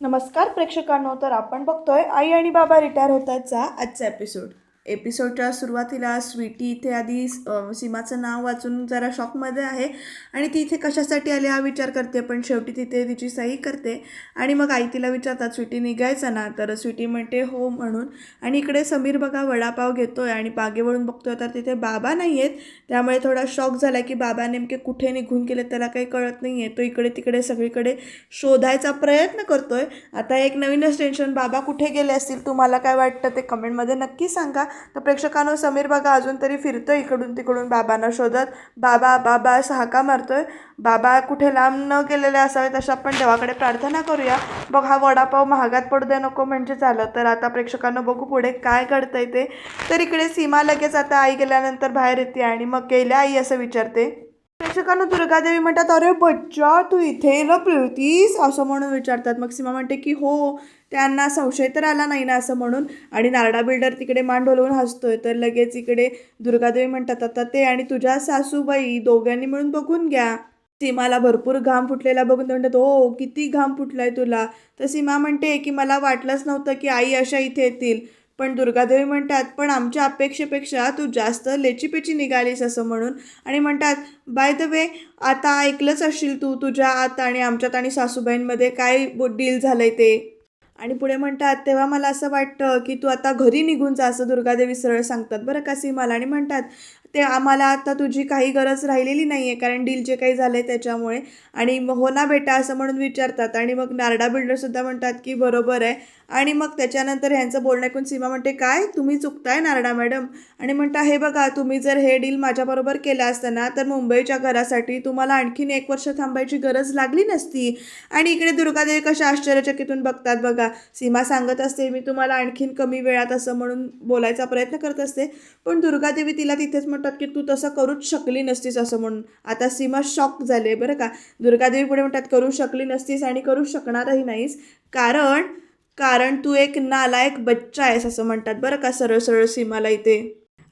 नमस्कार प्रेक्षकांनो तर आपण बघतोय आई आणि बाबा रिटायर होतातचा आजचा एपिसोड एपिसोडच्या सुरुवातीला स्वीटी इथे आधी सीमाचं नाव वाचून जरा शॉकमध्ये आहे आणि ती इथे कशासाठी आली हा विचार करते पण शेवटी तिथे तिची सही करते. आणि मग आई तिला विचारतात स्वीटी निघायचं ना? तर स्वीटी म्हणते हो म्हणून. आणि इकडे समीर बघा वडापाव घेतो आहे आणि बागेवळून बघतोय तर तिथे बाबा नाही आहेत त्यामुळे थोडा शॉक झाला की बाबा नेमके कुठे निघून गेले त्याला काही कळत नाही आहे तो इकडे तिकडे सगळीकडे शोधायचा प्रयत्न करतोय. आता एक नवीनच टेन्शन बाबा कुठे गेले असतील? तुम्हाला काय वाटतं ते कमेंटमध्ये नक्की सांगा. तर प्रेक्षकांनो समीर बघा अजून तरी फिरतो इकडून तिकडून बाबांना शोधत. बाबा बाबा असा हाका मारतोय. बाबा कुठे लांब न गेलेले असावेत अशा आपण देवाकडे प्रार्थना करूया. बघ हा वडापाव महागात पडू दे नको म्हणजे झालं तर आता प्रेक्षकांना बघू पुढे काय घडतंय ते. तर इकडे सीमा लगेच आता आई गेल्यानंतर बाहेर येते आणि मग गेल्या आई असं विचारते. प्रेक्षकांना दुर्गादेवी म्हणतात अरे बच्चा तू इथे लपलीस असं म्हणून विचारतात. मग सीमा म्हणते की हो त्यांना संशय तर आला नाही ना असं म्हणून. आणि नारडा बिल्डर तिकडे मान डोलवून हसतोय. तर लगेच इकडे दुर्गादेवी म्हणतात आता ते आणि तुझ्या सासूबाई दोघांनी मिळून बघून घ्या. सीमाला भरपूर घाम फुटलेला बघून ते म्हणतात हो किती घाम फुटलाय तुला. तर सीमा म्हणते की मला वाटलंच नव्हतं की आई अशा इथे येतील. पण दुर्गादेवी म्हणतात पण आमच्या अपेक्षेपेक्षा तू जास्त लेचीपेची निघालीस असं म्हणून. आणि म्हणतात बाय द वे आता ऐकलंच असशील तू तुझ्या आत आणि आमच्यात आणि सासूबाईंमध्ये काय डील झालं आहे ते? आणि पुढे म्हणतात तेव्हा मला असं वाटतं की तू आता घरी निघून जा असं दुर्गादेवी सरळ सांगतात. बरं का सीमाला? आणि म्हणतात ते आम्हाला आता तुझी काही गरज राहिलेली नाही आहे कारण डील जे काही झालं आहे त्याच्यामुळे. आणि मग हो ना बेटा असं म्हणून विचारतात. आणि मग नारडा बिल्डरसुद्धा म्हणतात की बरोबर आहे. आणि मग त्याच्यानंतर ह्यांचं बोलणं ऐकून सीमा म्हणते काय? तुम्ही चुकताय नारडा मॅडम. आणि म्हणता हे बघा तुम्ही जर हे डील माझ्याबरोबर केलं असतं ना तर मुंबईच्या घरासाठी तुम्हाला आणखीन एक वर्ष थांबायची गरज लागली नसती. आणि इकडे दुर्गादेवी कशा आश्चर्यचकितून बघतात बघा. सीमा सांगत असते मी तुम्हाला आणखीन कमी वेळात असं म्हणून बोलायचा प्रयत्न करत असते पण दुर्गादेवी तिला तिथेच म्हणतात की तू तसं करूच शकली नसतीस असं म्हणून. आता सीमा शॉक झाले बरं का. दुर्गादेवी पुढे म्हणतात करू शकली नसतीस आणि करू शकणारही नाहीस. कारण कारण तू एक नालायक बच्चा आहेस असं म्हणतात. बरं का सरळ सरळ सीमाला इथे?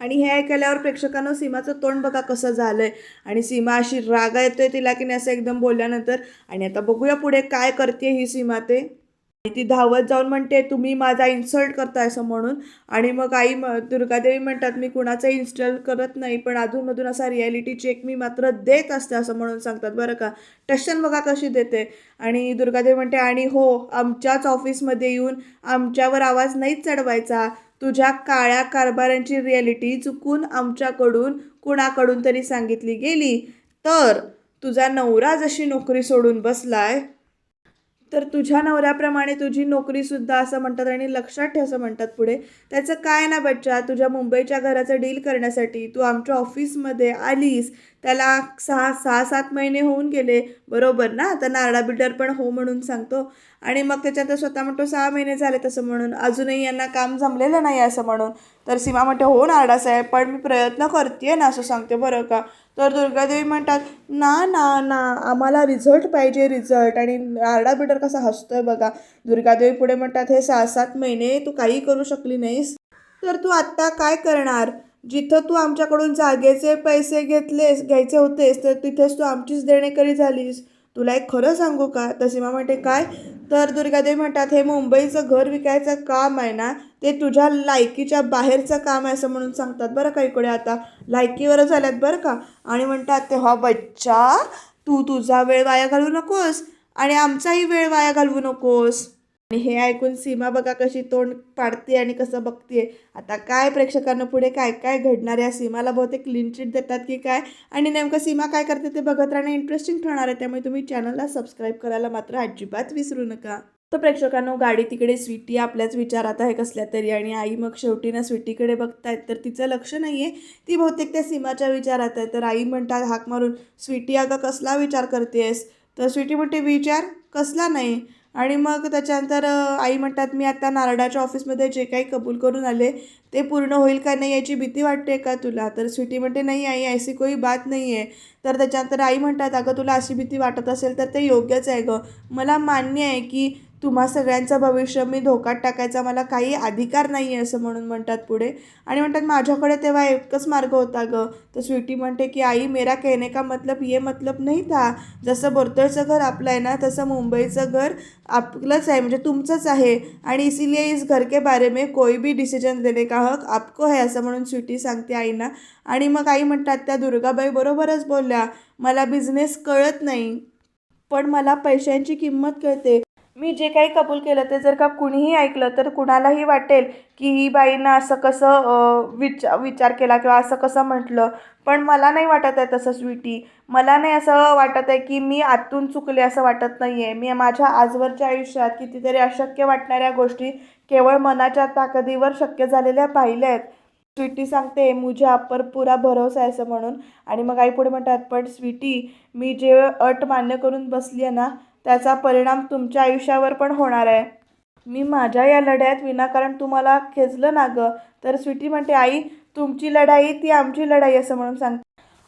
आणि हे ऐकल्यावर प्रेक्षकांना सीमाचं तोंड बघा कसं झालं आहे आणि सीमा अशी रागा येतोय तिला की नाही असं एकदम बोलल्यानंतर. आणि आता बघूया पुढे काय करते ही सीमा ते. ती धावत जाऊन म्हणते तुम्ही माझा इन्सल्ट करताय असं म्हणून. आणि मग आई म- दुर्गादेवी म्हणतात मी कुणाचं इन्स्टॉल करत नाही पण अधूनमधून असा रियालिटी चेक मी मात्र देत असते असं म्हणून सांगतात. बरं का? टशन बघा कशी देते. आणि दुर्गादेवी म्हणते आणि हो आमच्याच ऑफिसमध्ये येऊन आमच्यावर आवाज नाहीच चढवायचा. तुझ्या काळ्या कारभारांची रियालिटी चुकून आमच्याकडून कुणाकडून तरी सांगितली गेली. तर तुझा नवरा जशी नोकरी सोडून बसलाय तर तुझ्या नवऱ्याप्रमाणे तुझी नोकरीसुद्धा असं म्हणतात आणि लक्षात ठेव असं म्हणतात पुढे. त्याचं काय ना बच्चा तुझ्या मुंबईच्या घराचं डील करण्यासाठी तू आमच्या ऑफिसमध्ये आलीस त्याला सहा सहा सात महिने होऊन गेले. बरोबर ना? आता नारडा बिल्डर पण हो म्हणून सांगतो. आणि मग त्याच्यात स्वतः म्हणतो सहा महिने झाले तसं म्हणून. अजूनही यांना काम जमलेलं नाही असं म्हणून. तर सीमा म्हणते हो नारडा साहेब पण मी प्रयत्न करते ना असं सांगते बरं का. तर दुर्गादेवी म्हणतात ना ना ना आम्हाला रिझल्ट पाहिजे रिझल्ट आणि नारडा बिल्डर कसा हसतोय बघा. दुर्गादेवी पुढे म्हणतात हे सहा सात महिने तू काही करू शकली नाहीस. तर तू आत्ता काय करणार? जिथं तू आमच्याकडून जागेचे पैसे घेतलेस घ्यायचे होतेस तर तिथेच तू आमचीच देणेकरी झालीस. तुला एक खरं सांगू का? तर सीमा म्हणते काय? तर दुर्गादेवी म्हणतात हे मुंबईचं घर विकायचं काम आहे ना ते तुझ्या लायकीच्या बाहेरचं काम आहे असं म्हणून सांगतात बरं का इकडे आता. लायकीवर झाल्यात बरं का? आणि म्हणतात ते हा बच्चा तू तुझा वेळ वाया घालवू नकोस आणि आमचाही वेळ वाया घालवू नकोस. आणि हे ऐकून सीमा बघा कशी तोंड पाडते आणि कसं बघते आता काय प्रेक्षकांना पुढे काय काय घडणार? आहे सीमाला बहुतेक क्लीन चिट देतात की काय? आणि नेमकं सीमा काय करते ते बघत राहणं इंटरेस्टिंग ठरणार आहे. त्यामुळे तुम्ही चॅनलला सबस्क्राईब करायला मात्र अजिबात विसरू नका. तर प्रेक्षकांनो गाडी तिकडे स्वीटी आपल्याच विचारात आहे कसल्या तरी आणि आई मग शेवटी ना स्वीटीकडे बघतायत. तर तिचं लक्ष नाही आहे ती बहुतेक त्या सीमाच्या विचारात आहे. तर आई म्हणतात हाक मारून स्वीटी अगं कसला विचार करतेस तर स्वीटी म्हणते विचार कसला नाही? आणि मग त्याच्यानंतर आई म्हणतात मी आता नारडाच्या ऑफिसमध्ये जे काही कबूल करून आले ते पूर्ण होईल का नाही याची भीती वाटते का तुला? तर स्वीटी म्हणते नाही आई ऐसी कोई बात नाही आहे. तर त्याच्यानंतर आई म्हणतात अगं तुला अशी भीती वाटत असेल तर ते योग्यच आहे गं. मला मान्य आहे की तुम्हा सगळ्यांचं भविष्य मी धोक्यात टाकायचा मला काही अधिकार नाही आहे असं म्हणून म्हणतात पुढे. आणि म्हणतात माझ्याकडे तेव्हा एकच मार्ग होता गं. तर स्वीटी म्हणते की आई मेरा कहने का मतलब ये मतलब नाही था. जसं बोरतळचं घर आपलं आहे ना तसं मुंबईचं घर आपलंच आहे म्हणजे तुमचंच आहे. आणि इसीलिए इस घर के बारे में कोई भी डिसिजन देणे का हक आपको है असं म्हणून स्वीटी सांगते आईना. आणि मग आई म्हणतात त्या दुर्गाबाई बरोबरच बोलल्या. मला बिझनेस कळत नाही पण मला पैशांची किंमत कळते. मी जे काही कबूल केलं ते जर का कुणीही ऐकलं तर कुणालाही वाटेल की ही बाईनं असं कसं विचार विचा विचार केला किंवा असं कसं म्हटलं. पण मला नाही वाटत आहे तसं स्वीटी. मला नाही असं वाटत आहे की मी आतून चुकले असं वाटत नाही आहे मी माझ्या आजवरच्या आयुष्यात कितीतरी अशक्य वाटणाऱ्या गोष्टी केवळ मनाच्या ताकदीवर शक्य झालेल्या पाहिल्या आहेत. स्वीटी सांगते मुझे आप पुरा भरोसा आहे असं म्हणून. आणि मग आई पुढे म्हणतात पण स्वीटी मी जे अट मान्य करून बसली आहे ना त्याचा परिणाम तुमच्या आयुष्यावर पण होणार आहे. मी माझ्या या लढ्यात विनाकारण तुम्हाला खेचलं ना गं? तर स्वीटी म्हणते आई तुमची लढाई ती आमची लढाई असं म्हणून सांगते.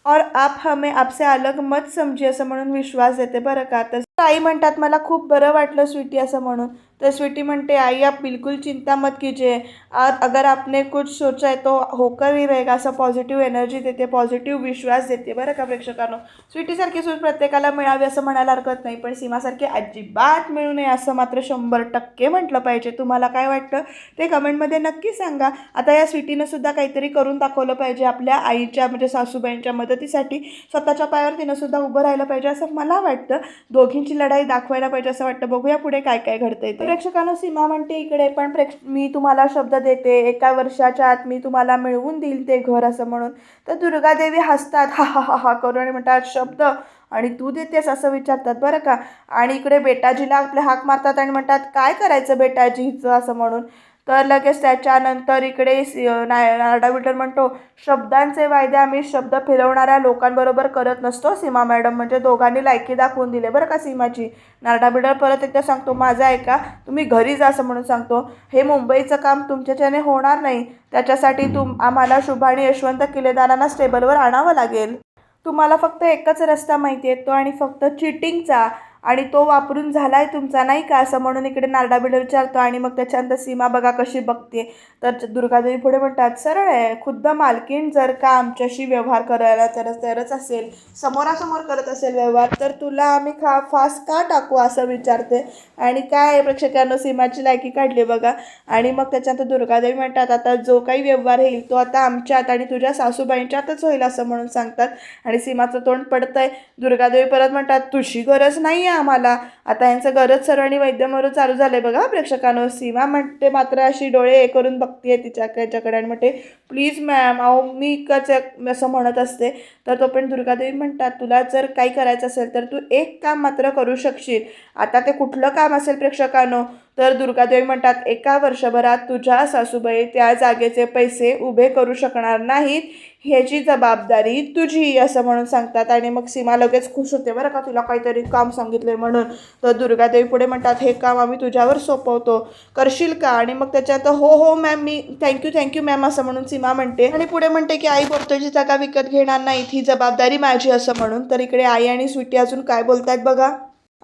और आप हमें आपसे अलग मत समजी असं म्हणून विश्वास देते बरं का? तर आई म्हणतात मला खूप बरं वाटलं स्वीटी असं म्हणून. तर स्वीटी म्हणते आई आप बिल्कुल चिंता मत कीजिए। और अगर आपने कुछ सोचा है तो होकर ही रहेगा। असं पॉझिटिव्ह एनर्जी देते पॉझिटिव्ह विश्वास देते. बरं का प्रेक्षकांनो? स्वीटीसारखी सूट प्रत्येकाला मिळावी असं म्हणायला हरकत नाही पण सीमासारखी अजिबात मिळू नये असं मात्र शंभर टक्के म्हटलं पाहिजे. तुम्हाला काय वाटतं? ते कमेंटमध्ये नक्की सांगा. आता या स्वीटीनं सुद्धा काहीतरी करून दाखवलं पाहिजे आपल्या आईच्या म्हणजे सासूबाईंच्या मदतीसाठी. स्वतःच्या पायावर तिनं सुद्धा उभं राहिलं पाहिजे असं मला वाटतं. दोघींची लढाई दाखवायला पाहिजे असं वाटतं. बघूया पुढे काय काय घडतंय ते. प्रेक्षकांनो सीमा म्हणते इकडे पण प्रेक्ष मी तुम्हाला शब्द देते. एका वर्षाच्या आत मी तुम्हाला मिळवून देईल ते घर असं म्हणून. तर दुर्गादेवी हसतात हा हा हा हा करून आणि म्हणतात शब्द आणि तू देतेस असं विचारतात बरं का? आणि इकडे बेटाजीला आपले हाक मारतात आणि म्हणतात काय करायचं बेटाजीचं? असं म्हणून. तर लगेच त्याच्यानंतर इकडे सी- ना- म्हणतो शब्दांचे वायदे आम्ही शब्द फिरवणाऱ्या लोकांबरोबर करत नसतो सीमा मॅडम. म्हणजे दोघांनी लायकी दाखवून दिले. बरं का सीमाची नारडाबिडर परत एकदा सांगतो माझं ऐका तुम्ही घरी जा असं म्हणून सांगतो. हे मुंबईचं काम तुमच्याच्याने होणार नाही. त्याच्यासाठी तुम आम्हाला शुभ आणि यशवंत किल्लेदारांना स्टेबलवर आणावं लागेल. तुम्हाला फक्त एकच रस्ता माहिती आहे तो आणि फक्त चिटिंगचा. आणि तो वापरून झाला आहे तुमचा नाही का? असं म्हणून इकडे नारडा बिडर विचारतो आणि मग त्याच्यानंतर सीमा बघा कशी बघते. तर दुर्गादेवी पुढे म्हणतात सरळ आहे. खुद्द मालकीण जर का आमच्याशी व्यवहार करायला तर तरच असेल समोरासमोर करत असेल व्यवहार तर तुला आम्ही खा फास का टाकू? असं विचारते. आणि काय प्रेक्षकांनो सीमाची लायकी काढली बघा. आणि मग त्याच्यानंतर दुर्गादेवी म्हणतात आता जो काही व्यवहार येईल तो आता आमच्यात आणि तुझ्या सासूबाईंच्यातच होईल असं म्हणून सांगतात. आणि सीमाचं तोंड पडतंय. दुर्गादेवी परत म्हणतात तुझी गरज नाही आहे आम्हाला. आता यांचं गरज सर्व आणि वैद्यमरू चालू झालंय बघा. प्रेक्षकांनो सीमा म्हणते मात्र अशी डोळे हे करून बघते तिच्या याच्याकडे आणि म्हणते प्लीज मॅम अहो मी कच असं म्हणत असते. तर तो पण दुर्गादेवी म्हणतात तुला जर काही करायचं असेल तर तू एक काम मात्र करू शकशील. आता ते कुठलं काम असेल प्रेक्षकांनो तर दुर्गादेवी म्हणतात एका वर्षभरात तुझ्या सासूबाई त्या जागेचे पैसे उभे करू शकणार नाहीत. ह्याची जबाबदारी तुझी असं म्हणून सांगतात. आणि मग सीमा लगेच खुश होते. बरं का तुला काहीतरी काम सांगितलं आहे म्हणून? तर दुर्गादेवी पुढे म्हणतात हे काम आम्ही तुझ्यावर सोपवतो. करशील का? आणि मग त्याच्यात हो हो ma'am me thank you thank you ma'am असं म्हणून सीमा म्हणते. आणि पुढे म्हणते की आई बोलतोची जागा विकत घेणार नाहीत ही जबाबदारी माझी असं म्हणून. तर इकडे आई आणि स्वीटी अजून काय बोलतात बघा.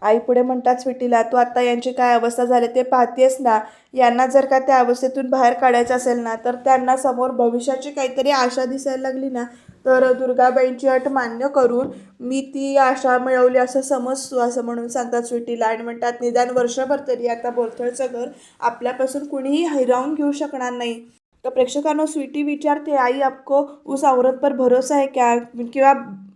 आई पुढे म्हणतात स्वीटीला तू आता यांची काय अवस्था झाली ते पाहतेस ना? यांना जर का त्या अवस्थेतून बाहेर काढायचं असेल ना तर त्यांना समोर भविष्याची काहीतरी आशा दिसायला लागली ना तर दुर्गाबाईंची अट मान्य करून मी ती आशा मिळवली असं समजतो असं म्हणून सांगतात स्वीटीला आणि म्हणतात निदान वर्षभर तरी आता बोरथळचं घर आपल्यापासून कुणीही हिरावून घेऊ शकणार नाही. तर प्रेक्षकांनो स्वीटी विचारते आई आपको उस औरत पर भरोसा है क्या? किंवा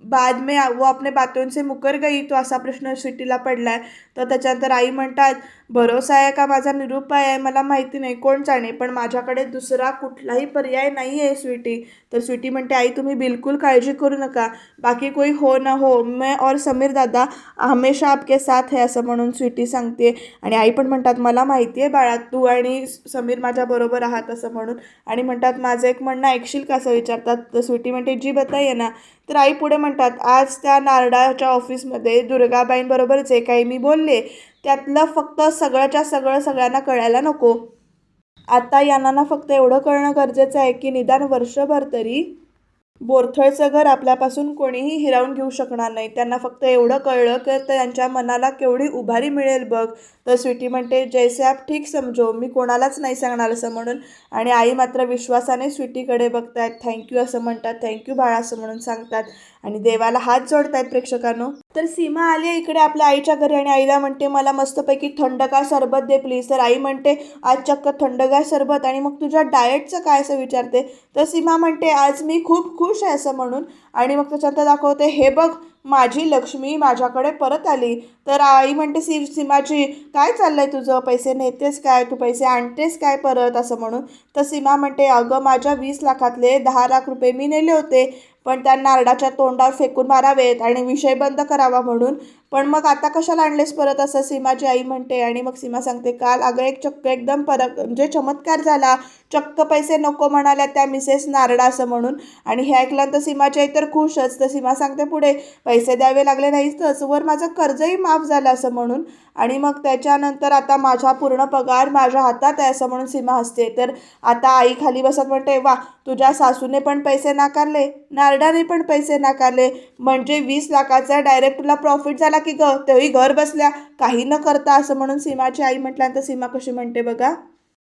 बाद में वो अपने बातों से मुकर गई तो असा प्रश्न स्वीटीला पडला आहे तर त्याच्यानंतर आई म्हणतात भरोसा आहे का? माझा निरुपाय आहे. मला माहिती नाही कोण जाणे पण माझ्याकडे दुसरा कुठलाही पर्याय नाही आहे स्वीटी. तर स्वीटी म्हणते आई तुम्ही बिलकुल काळजी करू नका. बाकी कोई हो ना हो. मैं और समीर दादा हमेशा आपके साथ है असं म्हणून स्वीटी सांगते. आणि आई पण म्हणतात मला माहिती आहे बाळा तू आणि समीर माझ्याबरोबर आहात असं म्हणून. आणि म्हणतात माझं एक म्हणणं ऐकशील का? असं विचारतात. तर स्वीटी म्हणते जी बताई ना. तर आई पुढे म्हणतात आज त्या नारडाच्या ऑफिसमध्ये दुर्गाबाईंबरोबर जे काही मी बोलले त्यातलं फक्त सगळ्याच्या सगळं सगळ्यांना कळायला नको. आता यांना ना फक्त एवढं कळणं गरजेचं आहे की निदान वर्षभर तरी बोरथळचं घर आपल्यापासून कोणीही हिरावून घेऊ शकणार नाही. त्यांना फक्त एवढं कळलं की त्यांच्या मनाला केवढी उभारी मिळेल बघ. तर स्वीटी म्हणते जैसे आप ठीक समजो मी कोणालाच नाही सांगणार असं म्हणून. आणि आई मात्र विश्वासाने स्वीटीकडे बघतात थँक्यू असं म्हणतात थँक्यू बाळा असं म्हणून सांगतात. आणि देवाला हात जोडतायत प्रेक्षकांनो. तर सीमा आली आहे इकडे आपल्या आईच्या घरी आणि आईला म्हणते मला मस्तपैकी थंडगार सरबत दे प्लीज तर आई म्हणते आज चक्क थंडगार सरबत आणि मग तुझ्या डाएटचं काय असं विचारते? तर सीमा म्हणते आज मी खूप खुश आहे असं म्हणून. आणि मग त्याच्यानंतर दाखवते हे बघ माझी लक्ष्मी माझ्याकडे परत आली. तर आई म्हणते सी सीमाची काय चाललं आहे तुझं? पैसे नेतेस काय? तू पैसे आणतेस काय परत? असं म्हणून. तर सीमा म्हणते अगं माझ्या वीस लाखातले दहा लाख रुपये मी नेले होते. पण त्या नारडाच्या तोंडावर फेकून मारावेत आणि विषय बंद करावा म्हणून पण मग आता कशाला आणलेस परत असं? सीमाची आई म्हणते आणि मग सीमा सांगते काल अगं एक चक्क एकदम परत म्हणजे चमत्कार झाला. चक्क पैसे नको म्हणाल्या त्या मिसेस नारडा असं म्हणून. आणि हे ऐकल्यानंतर सीमाची आई तर खुशच तर सीमा सांगते पुढे पैसे द्यावे लागले नाहीच तर वर माझं कर्जही माफ झालं असं म्हणून. आणि मग त्याच्यानंतर आता माझा पूर्ण पगार माझ्या हातात आहे असं म्हणून सीमा हसते. तर आता आई खाली बसत म्हणते वा तुझ्या सासूने पण पैसे नाकारले नारडाने पण पैसे नाकारले. म्हणजे वीस लाखाचा डायरेक्ट तुला प्रॉफिट झाला की ग तेही घर बसल्या काही न करता असं म्हणून सीमाची आई म्हटल्यानंतर सीमा कशी म्हणते बघा?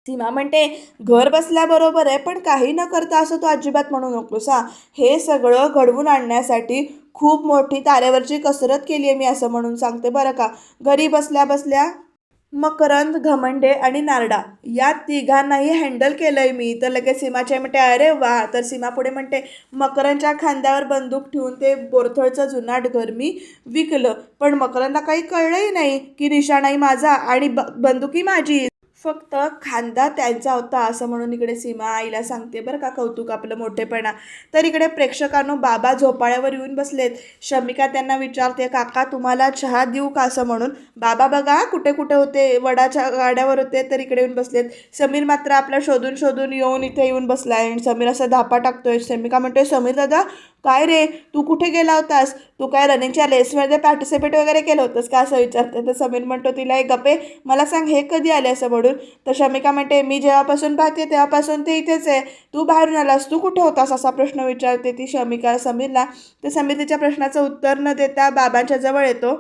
सीमा म्हणते घर बसल्याबरोबर आहे पण काही न करता असं तू अजिबात म्हणू नकोस हा. हे सगळं घडवून आणण्यासाठी खूप मोठी तारेवरची कसरत केली आहे मी असं म्हणून सांगते बरं का? घरी बसल्या बसल्या मकरंद घमंडे आणि नारडा या तिघांनाही हँडल केलं आहे मी. तर लगेच सीमाच्या म्हणते अरे वा. तर सीमा पुढे म्हणते मकरंदच्या खांद्यावर बंदूक ठेवून ते बोरथळचं जुनाट घर मी विकलं. पण मकरंदला काही कळलंही नाही की निशाणाही माझा आणि ब बंदुकी माझी. फक्त खांदा त्यांचा होता असं म्हणून इकडे सीमा आईला सांगते बरं का कौतुक आपलं मोठेपणा. तर इकडे प्रेक्षकांनो बाबा झोपाळ्यावर येऊन बसलेत. शमिका त्यांना विचारते काका तुम्हाला चहा देऊ का? असं म्हणून. बाबा बघा कुठे कुठे होते? वडाच्या गाड्यावर होते तर इकडे येऊन बसलेत. समीर मात्र आपला शोधून शोधून येऊन इथे येऊन बसला आणि समीर असा धापा टाकतोय. शमिका म्हणतोय समीर दादा काय रे? तू कुठे गेला होतास? तू काय रनिंगच्या रेसमध्ये पार्टिसिपेट वगैरे केलं होतंस का असं विचारते. तर समीर म्हणतो तिला एक गपे मला सांग हे कधी आले असं म्हणून तर शमिका म्हणते मी जेव्हापासून पाहते तेव्हापासून ते इथेच आहे. तू बाहेरून आलास तू कुठे होतास? असा प्रश्न विचारते ती शमिका समीरला. तर समीर तिच्या प्रश्नाचं उत्तर न देता बाबांच्या जवळ येतो.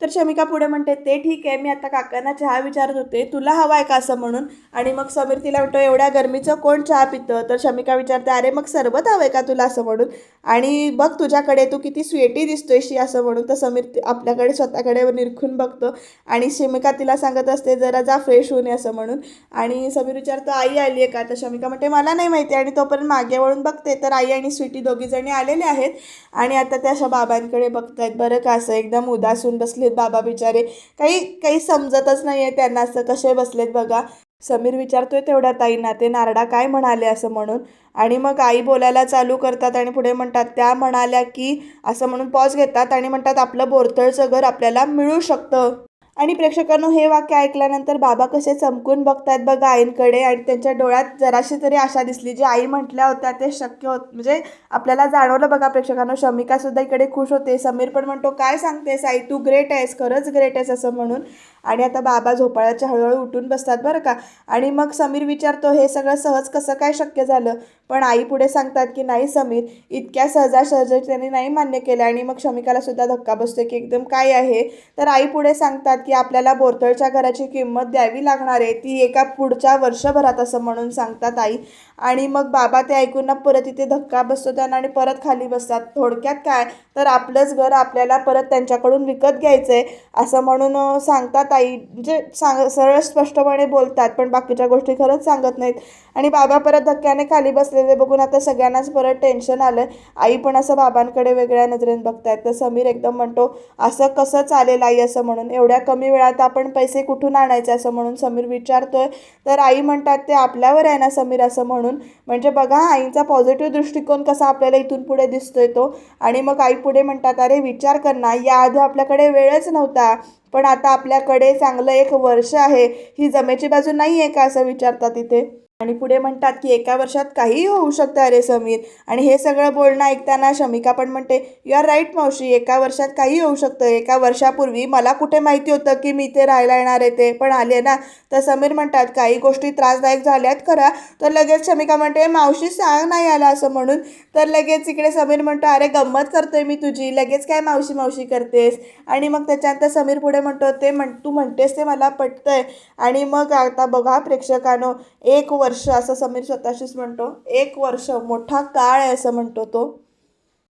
तर शमिका पुढे म्हणते ते ठीक आहे मी आता काकांना चहा विचारत होते. तुला हवा आहे का असं म्हणून? आणि मग समीर तिला म्हणतो एवढ्या गरमीचं कोण चहा पितं? तर शमिका विचारते अरे मग सरबत हवं आहे का तुला असं म्हणून? आणि बघ तुझ्याकडे तू किती स्वेटी दिसतोयशी असं म्हणून. तर समीर आपल्याकडे स्वतःकडे निरखून बघतो. आणि शमिका तिला सांगत असते जरा जा फ्रेश होऊन असं म्हणून. आणि समीर विचारतो आई आली आहे का? तर शमिका म्हणते मला नाही माहिती. आणि तोपर्यंत मागे वळून बघते. तर आई आणि स्वीटी दोघीजणी आलेले आहेत. आणि आता त्या अशा बाबांकडे बघतायत. बरं का असं एकदम उदासून बसले आहेत बाबा बिचारे. काही काही समजतच नाही आहे त्यांना असं कसे बसलेत बघा. समीर विचारतोय तेवढ्या ताईंना ते नारडा काय म्हणाले असं म्हणून? आणि मग आई बोलायला चालू करतात आणि पुढे म्हणतात त्या म्हणाल्या की असं म्हणून पॉज घेतात आणि म्हणतात आपलं बोरतळचं घर आपल्याला मिळू शकतं. आणि प्रेक्षकांनो हे वाक्य ऐकल्यानंतर बाबा कसे चमकून बघतायत बघा आईंकडे आणि त्यांच्या डोळ्यात जराशी तरी आशा दिसली. जी आई म्हटल्या होत्या ते शक्य होत म्हणजे आपल्याला जाणवलं बघा प्रेक्षकांनो शमिका सुद्धा इकडे खुश होते. समीर पण म्हणतो काय सांगतेस आई? तू ग्रेट आहेस खरंच ग्रेट आहेस असं म्हणून. आणि आता बाबा झोपाळ्याच्या हळूहळू उठून बसतात बरं का. आणि मग समीर विचारतो हे सगळं सहज कसं काय शक्य झालं? पण आई पुढे सांगतात की नाही समीर इतक्या सहजासहज त्यांनी नाही मान्य केलं. आणि मग शमिकाला सुद्धा धक्का बसतो की एकदम काय आहे? तर आई पुढे सांगतात की आपल्याला बोरतळच्या घराची किंमत द्यावी लागणार आहे. ती एका पुढच्या वर्षभरात असं म्हणून सांगतात आई. आणि मग बाबा ते ऐकून ना परत इथे धक्का बसतो त्यांना आणि परत खाली बसतात. थोडक्यात काय? तर आपलंच घर आपल्याला परत त्यांच्याकडून विकत घ्यायचं आहे असं म्हणून सांगतात आई म्हणजे सांग सरळ स्पष्टपणे बोलतात पण बाकीच्या गोष्टी खरंच सांगत नाहीत. आणि बाबा परत धक्क्याने खाली बसलेले बघून आता सगळ्यांनाच परत टेन्शन आलं आई पण असं बाबांकडे वेगळ्या नजरेने बघतायत. तर समीर एकदम म्हणतो असं कसं चालेल आई असं म्हणून? एवढ्या कमी वेळात आपण पैसे कुठून आणायचे? असं म्हणून समीर विचारतोय. तर आई म्हणतात ते आपल्यावर आहे ना समीर असं म्हणून? म्हणजे बघा आईचा पॉझिटिव्ह दृष्टिकोन कसा आपल्याला इथून पुढे दिसतोय तो. आणि मग आई पुढे म्हणतात अरे विचार कर ना. याआधी आपल्याकडे वेळच नव्हता. पण आता आपल्याकडे चांगलं एक वर्ष आहे ही जमेची बाजू नाही आहे का असं विचारतात इथे? आणि पुढे म्हणतात की एका वर्षात काहीही होऊ शकतं अरे समीर. आणि हे सगळं बोलणं ऐकताना शमिका पण म्हणते यू आर राईट मावशी. एका वर्षात काही होऊ शकतं. एका वर्षापूर्वी मला कुठे माहिती होतं की मी इथे राहायला येणार आहे ते पण आले ना? तर समीर म्हणतात काही गोष्टी त्रासदायक झाल्यात खरा. तर लगेच शमिका म्हणते मावशी सांग नाही आला असं म्हणून. तर लगेच इकडे समीर म्हणतो अरे गंमत करतोय मी तुझी. लगेच काय मावशी मावशी करतेस? आणि मग त्याच्यानंतर समीर पुढे म्हणतो ते म्हण तू म्हणतेस ते मला पटतंय. आणि मग आता बघा प्रेक्षकांनो एक वर्ष वर्ष असं समीर स्वतःशीच म्हणतो. एक वर्ष मोठा काळ आहे असं म्हणतो तो.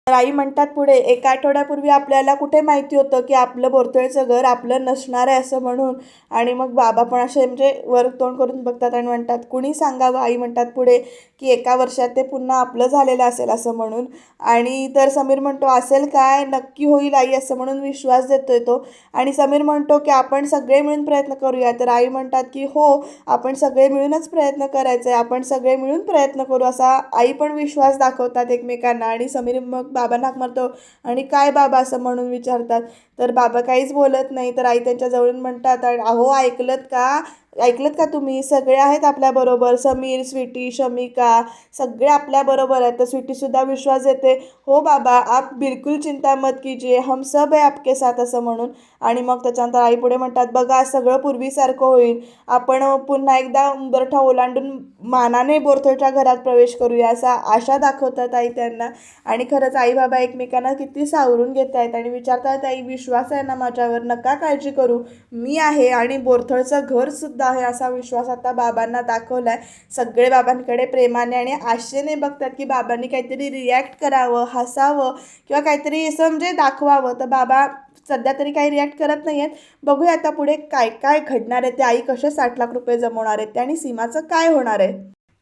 तर आई म्हणतात पुढे एका आठवड्यापूर्वी आपल्याला कुठे माहिती होतं की आपलं बोरतळेचं घर आपलं नसणार आहे असं म्हणून? आणि मग बाबा पण असे म्हणजे वर तोंड करून बघतात आणि म्हणतात कुणी सांगावं? आई म्हणतात पुढे की एका वर्षात ते पुन्हा आपलं झालेलं असेल असं म्हणून. आणि तर समीर म्हणतो असेल काय? नक्की होईल आई असं म्हणून विश्वास देतोय तो. आणि समीर म्हणतो की आपण सगळे मिळून प्रयत्न करूया. तर आई म्हणतात की हो आपण सगळे मिळूनच प्रयत्न करायचे आपण सगळे मिळून प्रयत्न करू. असा आई पण विश्वास दाखवतात एकमेकांना आणि समीर मग बाबा नाक मारतो आणि काय बाबा असं म्हणून विचारतात? तर बाबा काहीच बोलत नाही तर आई त्यांच्या जवळून म्हणतात अहो ऐकलत का? ऐकलत का तुम्ही? सगळे आहेत आपल्याबरोबर समीर स्वीटी शमिका सगळे आपल्याबरोबर आहेत. तर स्वीटीसुद्धा विश्वास येते हो बाबा आप बिलकुल चिंता मत कीजिए. हम सब आहे आपके साथ असं म्हणून. आणि मग त्याच्यानंतर आई पुढे म्हणतात बघा सगळं पूर्वीसारखं होईल. आपण पुन्हा एकदा उंबरठा ओलांडून मानाने बोरथळच्या घरात प्रवेश करूया असा आशा दाखवतात आई त्यांना. आणि खरंच आई बाबा एकमेकांना किती सावरून घेत आहेत आणि विचारतात आई विश्वास आहे ना माझ्यावर? नका काळजी करू. मी आहे आणि बोरथळचं घरसुद्धा आहे असा विश्वास आता बाबांना दाखवला आहे सगळे बाबांकडे प्रेमाने आणि आशेने बघतात की बाबांनी काहीतरी रिॲक्ट करावं हसावं किंवा काहीतरी असं म्हणजे दाखवावं. तर बाबा सध्या तरी काही रिॲक्ट करत नाही आहेत बघूया आता पुढे काय काय घडणार आहे ते. आई कसे साठ लाख रुपये जमवणार आहेत ते आणि सीमाचं काय होणार आहे?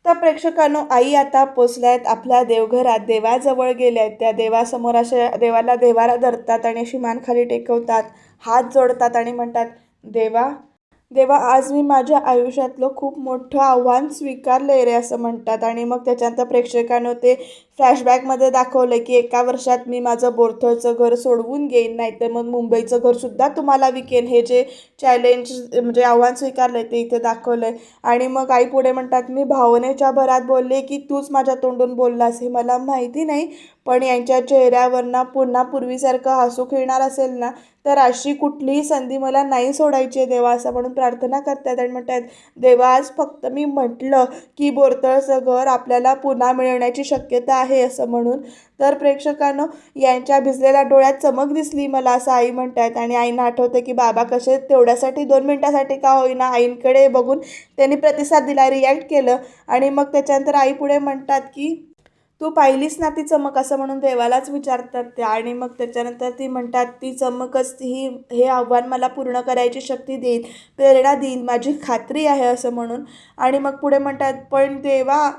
तर प्रेक्षकांनो आई आता पोचल्या आहेत आपल्या देवघरात देवाजवळ गेल्या आहेत त्या देवासमोर अशा देवाला देवाला धरतात आणि अशी मान खाली टेकवतात. हात जोडतात आणि म्हणतात देवा देवा आज मी माझ्या आयुष्यातलं खूप मोठं आव्हान स्वीकारलं आहे रे असं म्हणतात. आणि मग त्याच्यानंतर प्रेक्षकांनो ते फ्लॅशबॅकमध्ये दाखवलं की एका वर्षात मी माझं बोरथळचं घर सोडवून घेईन नाहीतर मग मुंबईचं घरसुद्धा तुम्हाला विकेन. हे जे चॅलेंज म्हणजे आव्हान स्वीकारलं आहे ते इथे दाखवलं आहे आणि मग आई पुढे म्हणतात मी भावनेच्या भरात बोलले की तूच माझ्या तोंडून बोललास हे मला माहिती नाही पण यांच्या चेहऱ्यावरनं पुन्हा पूर्वीसारखं हसू खेळणार असेल ना तर अशी कुठलीही संधी मला नाही सोडायची आहे देवा असं म्हणून प्रार्थना करतात आणि म्हणतात देवा आज फक्त मी म्हटलं की बोरतळचं घर आपल्याला पुन्हा मिळवण्याची शक्यता आहे असं म्हणून. तर प्रेक्षकानं यांच्या भिजलेल्या डोळ्यात चमक दिसली मला असं आई म्हणतात. आणि आईनं आठवतं की बाबा कसे तेवढ्यासाठी दोन मिनटासाठी का होईना आईंकडे बघून त्यांनी प्रतिसाद दिला रिॲक्ट केलं. आणि मग त्याच्यानंतर आई पुढे म्हणतात की तू पाहिलीस ना ती चमक? असं म्हणून देवालाच विचारतात त्या. आणि मग त्याच्यानंतर ती म्हणतात ती चमकच ही हे आव्हान मला पूर्ण करायची शक्ती देईल प्रेरणा देईल माझी खात्री आहे असं म्हणून. आणि मग पुढे म्हणतात पण देवा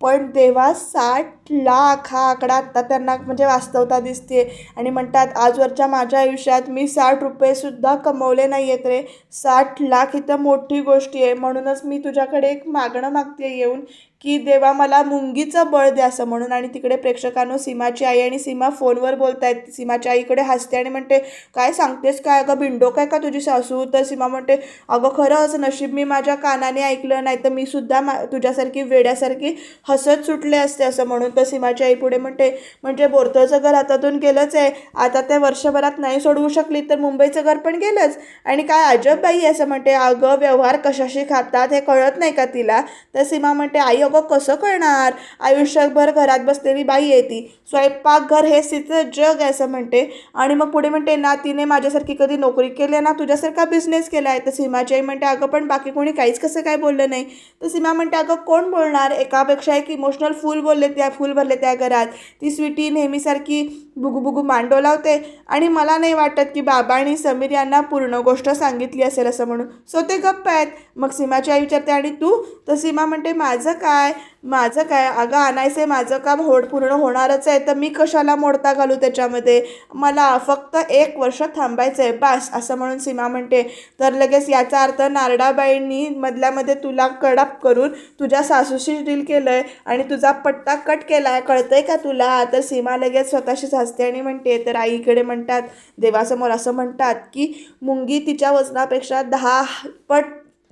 पण देवा साठ लाख हा आकडा आत्ता त्यांना म्हणजे वास्तवता दिसते आणि म्हणतात आजवरच्या माझ्या आयुष्यात मी साठ रुपयेसुद्धा कमवले नाही आहेत रे. साठ लाख इथं मोठी गोष्टी आहे. म्हणूनच मी तुझ्याकडे एक मागणं मागते येऊन. की देवा मला मुंगीचं बळ द्या असं म्हणून. आणि तिकडे प्रेक्षकांनो सीमाची आई आणि सीमा फोनवर बोलत आहेत सीमाच्या आईकडे हसते आणि म्हणते काय सांगतेस काय? अगं बिंडो काय का तुझी सासू? तर सीमा म्हणते अगं खरंच नशीब मी माझ्या कानाने ऐकलं नाही तर मी सुद्धा मा तुझ्यासारखी वेड्यासारखी हसत सुटले असते असं म्हणून. तर सीमाची आई पुढे म्हणते म्हणजे बोरतळचं घर हातातून गेलंच आहे. आता त्या वर्षभरात नाही सोडवू शकली तर मुंबईचं घर पण गेलंच. आणि काय अजब बाई असं म्हणते. अगं व्यवहार कशाशी खातात हे कळत नाही का तिला? तर सीमा म्हणते आई अगं कसं कळणार आयुष्यभर घरात बसलेली बाई आहे ती. स्वयंपाकघर हे तिचं जग आहे असं म्हणते. आणि मग पुढे म्हणते ना तिने माझ्यासारखी कधी नोकरी केली ना तुझ्यासारखा बिझनेस केला आहे. तर सीमाची आई म्हणते अगं पण बाकी कोणी काहीच कसं काय बोललं नाही. तर सीमा म्हणते अगं कोण बोलणार? एकापेक्षा एक इमोशनल फूल बोलले त्या फूल भरले त्या घरात. ती स्वीटी नेहमीसारखी बुगुबुगू मांडो लावते. आणि मला नाही वाटत की बाबा आणि समीर यांना पूर्ण गोष्ट सांगितली असेल असं म्हणून. सो ते गप्प आहेत. मग सीमाची आई विचारते आणि तू? तर सीमा म्हणते माझं काय? काय? माझं काय? अगं आणायचं आहे माझं काम होड पूर्ण होणारच आहे. तर मी कशाला मोडता घालू त्याच्यामध्ये? मला फक्त एक वर्ष थांबायचं आहे बास असं म्हणून सीमा म्हणते. तर लगेच याचा अर्थ नारडाबाईंनी मधल्यामध्ये तुला कडप करून तुझ्या सासूशी डील केलं आहे आणि तुझा पट्टा कट केला आहे कळतंय का तुला? तर सीमा लगेच स्वतःशीच हसते आणि म्हणते तर आईकडे म्हणतात देवासमोर असं म्हणतात की मुंगी तिच्या वजनापेक्षा दहा पट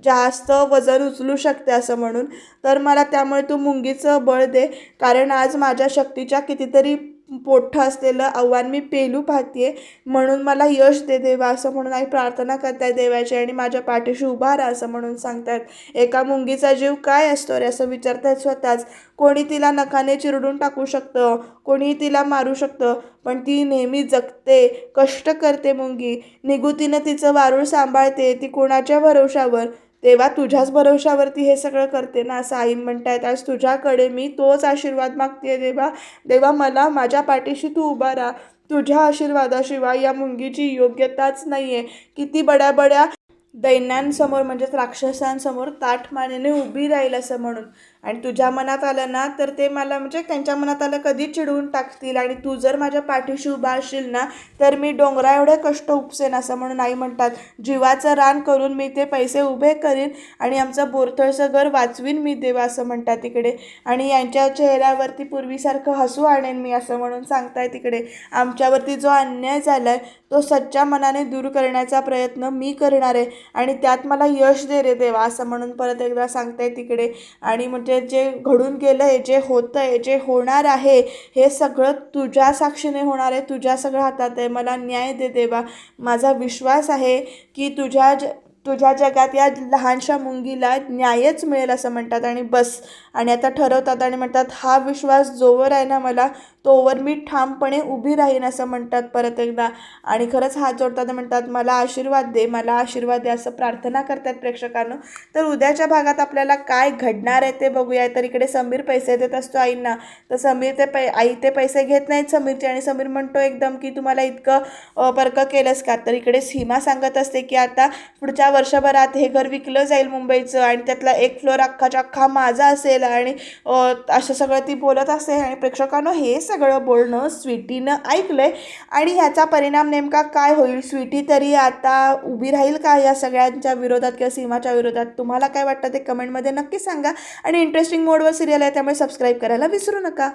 जास्त वजन उचलू शकते असं म्हणून. तर मला त्यामुळे तू मुंगीचं बळ दे. कारण आज माझ्या शक्तीच्या कितीतरी मोठं असलेलं आव्हान मी पेलू पाहते म्हणून मला यश दे देवा असं म्हणून आई प्रार्थना करतायत देवाची आणि माझ्या पाठीशी उभा राहा असं म्हणून सांगतायत एका मुंगीचा जीव काय असतो रे असं विचारतायत स्वतःच. कोणी तिला नखाने चिरडून टाकू शकतं कोणी तिला मारू शकतं पण ती नेहमी जगते कष्ट करते मुंगी. निगुतीनं तिचं वारूळ सांभाळते ती कोणाच्या भरोशावर तेव्हा तुझ्याच भरवशावरती हे सगळं करते ना असं आई म्हणतायत आज तुझ्याकडे मी तोच आशीर्वाद मागते देवा. देवा मला माझ्या पाठीशी तू उभा राहा. तुझ्या आशीर्वादाशिवाय या मुंगीची योग्यताच नाही आहे किती बड्या बड्या दैन्यांसमोर म्हणजेच राक्षसांसमोर ताठ मानेने उभी राहील असं म्हणून. आणि तुझ्या मनात आलं ना तर ते मला म्हणजे त्यांच्या मनात आलं कधी चिडवून टाकतील. आणि तू जर माझ्या पाठीशी उभा असशील ना तर मी डोंगरा एवढे कष्ट उपसेन असं म्हणून आई म्हणतात जीवाचं रान करून मी ते पैसे उभे करीन आणि आमचं बोरथळचं घर वाचवीन मी देवा असं म्हणतात तिकडे. आणि यांच्या चेहऱ्यावरती पूर्वीसारखं हसू आणेन मी असं म्हणून सांगताय तिकडे. आमच्यावरती जो अन्याय झाला आहे तो सच्च्या मनाने दूर करण्याचा प्रयत्न मी करणार आहे. आणि त्यात मला यश दे रे देवा असं म्हणून परत एकदा सांगताय तिकडे. आणि म्हणजे जे घडून गेलं आहे जे होतं आहे जे होणार आहे हे सगळं तुझ्या साक्षीने होणार आहे तुझ्या सगळं हातात आहे. मला न्याय दे देवा. माझा विश्वास आहे की तुझ्या ज तुझ्या जगात या लहानशा मुंगीला न्यायच मिळेल असं म्हणतात. आणि बस आणि आता ठरवतात आणि म्हणतात हा विश्वास जोवर आहे ना मला तोवर मी ठामपणे उभी राहीन असं म्हणतात परत एकदा. आणि खरंच हात जोडतात म्हणतात मला आशीर्वाद दे मला आशीर्वाद दे असं प्रार्थना करतात प्रेक्षकांनो. तर उद्याच्या भागात आपल्याला काय घडणार आहे ते बघूया. तर इकडे समीर पैसे देत असतो आईंना. तर समीर ते पै आई ते पैसे घेत नाहीत समीरचे आणि समीर म्हणतो एकदम की तुम्हाला इतकं अ, केलंस का? तर इकडे सीमा सांगत असते की आता पुढच्या वर्षभरात हे घर विकलं जाईल मुंबईचं आणि त्यातला एक फ्लोअर अख्खाच्या अख्खा माझा असेल. आणि असं सगळं ती बोलत असते आणि प्रेक्षकांनो हे सगळं बोलणं स्वीटीनं ऐकलं आहे आणि ह्याचा परिणाम नेमका काय होईल? स्वीटी तरी आता उभी राहील का या सगळ्यांच्या विरोधात किंवा सीमाच्या विरोधात? तुम्हाला काय वाटतं ते कमेंटमध्ये नक्की सांगा. आणि इंटरेस्टिंग मोडवर सिरियल आहे त्यामुळे सबस्क्राईब करायला विसरू नका.